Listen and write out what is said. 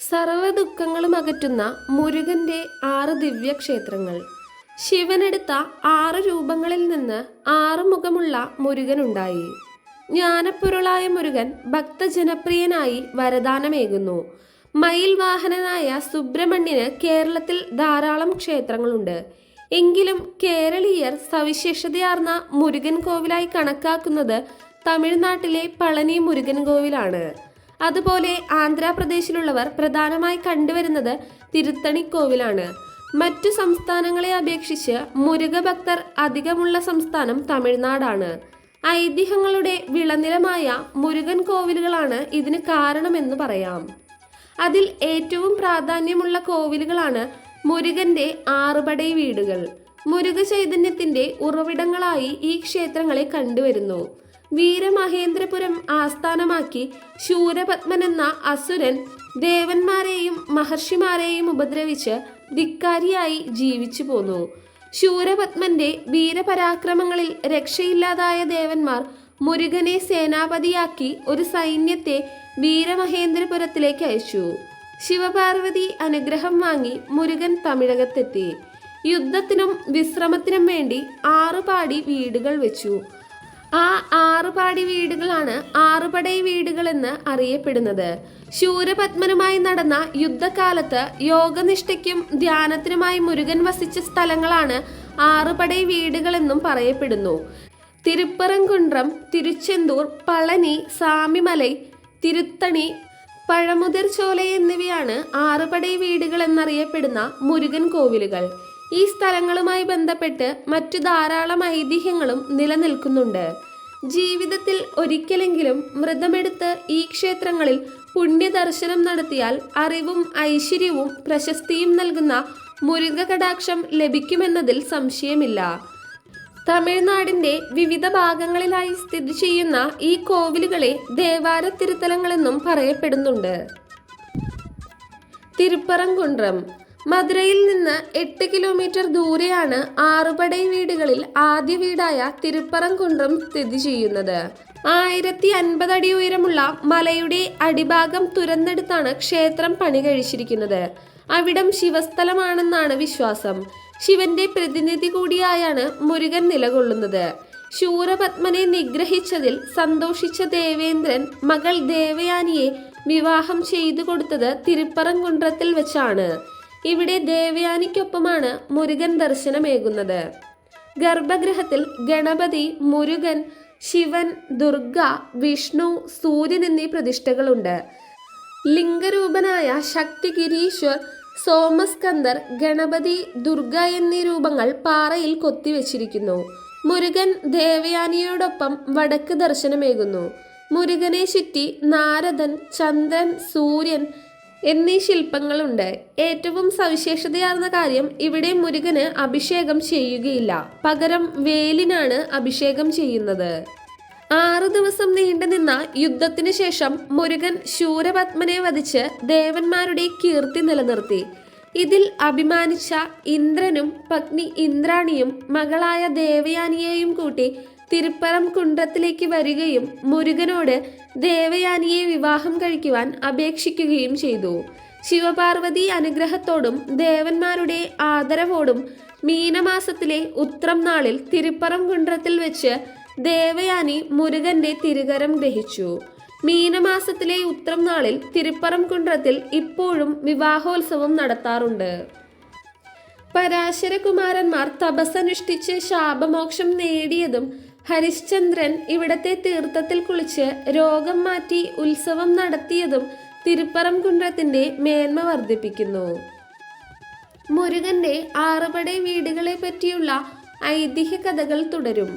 സർവ ദുഃഖങ്ങളും അകറ്റുന്ന മുരുകന്റെ ആറ് ദിവ്യക്ഷേത്രങ്ങൾ. ശിവനെടുത്ത ആറ് രൂപങ്ങളിൽ നിന്ന് ആറ് മുഖമുള്ള മുരുകനുണ്ടായി. ജ്ഞാനപ്പൊരുളായ മുരുകൻ ഭക്തജനപ്രിയനായി വരദാനമേകുന്നു. മയിൽ വാഹനനായ സുബ്രഹ്മണ്യന് കേരളത്തിൽ ധാരാളം ക്ഷേത്രങ്ങളുണ്ട്. എങ്കിലും കേരളീയർ സവിശേഷതയാർന്ന മുരുകൻ കോവിലായി കണക്കാക്കുന്നത് തമിഴ്നാട്ടിലെ പളനി മുരുകൻ കോവിലാണ്. അതുപോലെ ആന്ധ്രാപ്രദേശിലുള്ളവർ പ്രധാനമായി കണ്ടുവരുന്നത് തിരുത്തണിക്കോവിലാണ്. മറ്റു സംസ്ഥാനങ്ങളെ അപേക്ഷിച്ച് മുരുകഭക്തർ അധികമുള്ള സംസ്ഥാനം തമിഴ്നാടാണ്. ഐതിഹ്യങ്ങളുടെ വിളനിലമായ മുരുകൻ കോവിലുകളാണ് ഇതിന് കാരണമെന്ന് പറയാം. അതിൽ ഏറ്റവും പ്രാധാന്യമുള്ള കോവിലുകളാണ് മുരുകന്റെ ആറുപടൈ വീടുകൾ. മുരുക ചൈതന്യത്തിന്റെ ഉറവിടങ്ങളായി ഈ ക്ഷേത്രങ്ങളെ കണ്ടുവരുന്നു. വീരമഹേന്ദ്രപുരം ആസ്ഥാനമാക്കി ശൂരപത്മൻ എന്ന അസുരൻ ദേവന്മാരെയും മഹർഷിമാരെയും ഉപദ്രവിച്ച് ധിക്കാരിയായി ജീവിച്ചു പോന്നു. ശൂരപത്മന്റെ വീരപരാക്രമങ്ങളിൽ രക്ഷയില്ലാതായ ദേവന്മാർ മുരുകനെ സേനാപതിയാക്കി ഒരു സൈന്യത്തെ വീരമഹേന്ദ്രപുരത്തിലേക്ക് അയച്ചു. ശിവപാർവതി അനുഗ്രഹം വാങ്ങി മുരുകൻ തമിഴകത്തെത്തി. യുദ്ധത്തിനും വിശ്രമത്തിനും വേണ്ടി ആറുപാടി വീടുകൾ വെച്ചു. ആ ആറുപാടി വീടുകളാണ് ആറുപടൈ വീടുകൾ എന്ന് അറിയപ്പെടുന്നത്. ശൂരപത്മനുമായി നടന്ന യുദ്ധകാലത്ത് യോഗനിഷ്ഠയ്ക്കും ധ്യാനത്തിനുമായി മുരുകൻ വസിച്ച സ്ഥലങ്ങളാണ് ആറുപടൈ വീടുകളെന്നും പറയപ്പെടുന്നു. തിരുപ്പറംകുണ്ട്രം തിരുച്ചെന്തൂർ പളനി സാമിമലൈ തിരുത്തണി പഴമുതിർ ചോല എന്നിവയാണ് ആറുപടൈ വീടുകൾ എന്നറിയപ്പെടുന്ന മുരുകൻ കോവിലുകൾ. ഈ സ്ഥലങ്ങളുമായി ബന്ധപ്പെട്ട് മറ്റു ധാരാളം ഐതിഹ്യങ്ങളും നിലനിൽക്കുന്നുണ്ട്. ജീവിതത്തിൽ ഒരിക്കലെങ്കിലും മൃതമെടുത്ത് ഈ ക്ഷേത്രങ്ങളിൽ പുണ്യദർശനം നടത്തിയാൽ അറിവും ഐശ്വര്യവും പ്രശസ്തിയും നൽകുന്ന മുരുക കടാക്ഷം ലഭിക്കുമെന്നതിൽ സംശയമില്ല. തമിഴ്നാടിന്റെ വിവിധ ഭാഗങ്ങളിലായി സ്ഥിതി ചെയ്യുന്ന ഈ കോവിലുകളെ ദേവാര തിരുത്തലങ്ങളെന്നും പറയപ്പെടുന്നുണ്ട്. തിരുപ്പറംകുണ്ട്രം മധുരയിൽ നിന്ന് എട്ട് കിലോമീറ്റർ ദൂരെയാണ് ആറുപടൈ വീടുകളിൽ ആദ്യ വീടായ തിരുപ്പറംകുണ്ട്രം സ്ഥിതി ചെയ്യുന്നത്. ആയിരത്തി അൻപത് അടി ഉയരമുള്ള മലയുടെ അടിഭാഗം തുരന്നെടുത്താണ് ക്ഷേത്രം പണി കഴിച്ചിരിക്കുന്നത്. അവിടം ശിവസ്ഥലമാണെന്നാണ് വിശ്വാസം. ശിവന്റെ പ്രതിനിധി കൂടിയായാണ് മുരുകൻ നിലകൊള്ളുന്നത്. ശൂരപത്മനെ നിഗ്രഹിച്ചതിൽ സന്തോഷിച്ച ദേവേന്ദ്രൻ മകൾ ദേവയാനിയെ വിവാഹം ചെയ്തു കൊടുത്തത് തിരുപ്പറംകുன்றത്തിൽ വെച്ചാണ്. ഇവിടെ ദേവയാനിക്കൊപ്പമാണ് മുരുകൻ ദർശനമേകുന്നത്. ഗർഭഗൃഹത്തിൽ ഗണപതി മുരുകൻ ശിവൻ ദുർഗ വിഷ്ണു സൂര്യൻ എന്നീ പ്രതിഷ്ഠകളുണ്ട്. ലിംഗരൂപനായ ശക്തി ഗിരീശ്വർ സോമസ്കന്ദർ ഗണപതി ദുർഗ എന്നീ രൂപങ്ങൾ പാറയിൽ കൊത്തിവെച്ചിരിക്കുന്നു. മുരുകൻ ദേവയാനിയോടൊപ്പം വടക്ക് ദർശനമേകുന്നു. മുരുകനെ ചുറ്റി നാരദൻ ചന്ദ്രൻ സൂര്യൻ എന്നീ ശില്പങ്ങളുണ്ട്. ഏറ്റവും സവിശേഷതയാർന്ന കാര്യം ഇവിടെ മുരുകന് അഭിഷേകം ചെയ്യുകയില്ല. പകരം വേലിനാണ് അഭിഷേകം ചെയ്യുന്നത്. ആറ് ദിവസം നീണ്ടുനിന്ന യുദ്ധത്തിനു ശേഷം മുരുകൻ ശൂരപത്മനെ വധിച്ച് ദേവന്മാരുടെ കീർത്തി നിലനിർത്തി. ഇതിൽ അഭിമാനിച്ച ഇന്ദ്രനും പത്നി ഇന്ദ്രാണിയും മകളായ ദേവയാനിയെയും കൂട്ടി തിരുപ്പറം കുണ്ടത്തിലേക്ക് വരികയും മുരുകനോട് ദേവയാനിയെ വിവാഹം കഴിക്കുവാൻ അപേക്ഷിക്കുകയും ചെയ്തു. ശിവപാർവതി അനുഗ്രഹത്തോടും ദേവന്മാരുടെ ആദരവോടും മീനമാസത്തിലെ ഉത്രം നാളിൽ തിരുപ്പറം കുണ്ടത്തിൽ വെച്ച് ദേവയാനി മുരുകന്റെ തിരുകരം ഗ്രഹിച്ചു. മീനമാസത്തിലെ ഉത്രം നാളിൽ തിരുപ്പറം കുണ്ടത്തിൽ ഇപ്പോഴും വിവാഹോത്സവം നടത്താറുണ്ട്. പരാശരകുമാരന്മാർ തപസ്സനുഷ്ഠിച്ച് ശാപമോക്ഷം നേടിയതും ഹരിശ്ചന്ദ്രൻ ഇവിടത്തെ തീർത്ഥത്തിൽ കുളിച്ച് രോഗം മാറ്റി ഉത്സവം നടത്തിയതും തിരുപ്പറംകുണ്ടത്തിന്റെ മേന്മ വർദ്ധിപ്പിക്കുന്നു. മുരുകന്റെ ആറുപടെ വീടുകളെ പറ്റിയുള്ള ഐതിഹ്യ കഥകൾ തുടരും.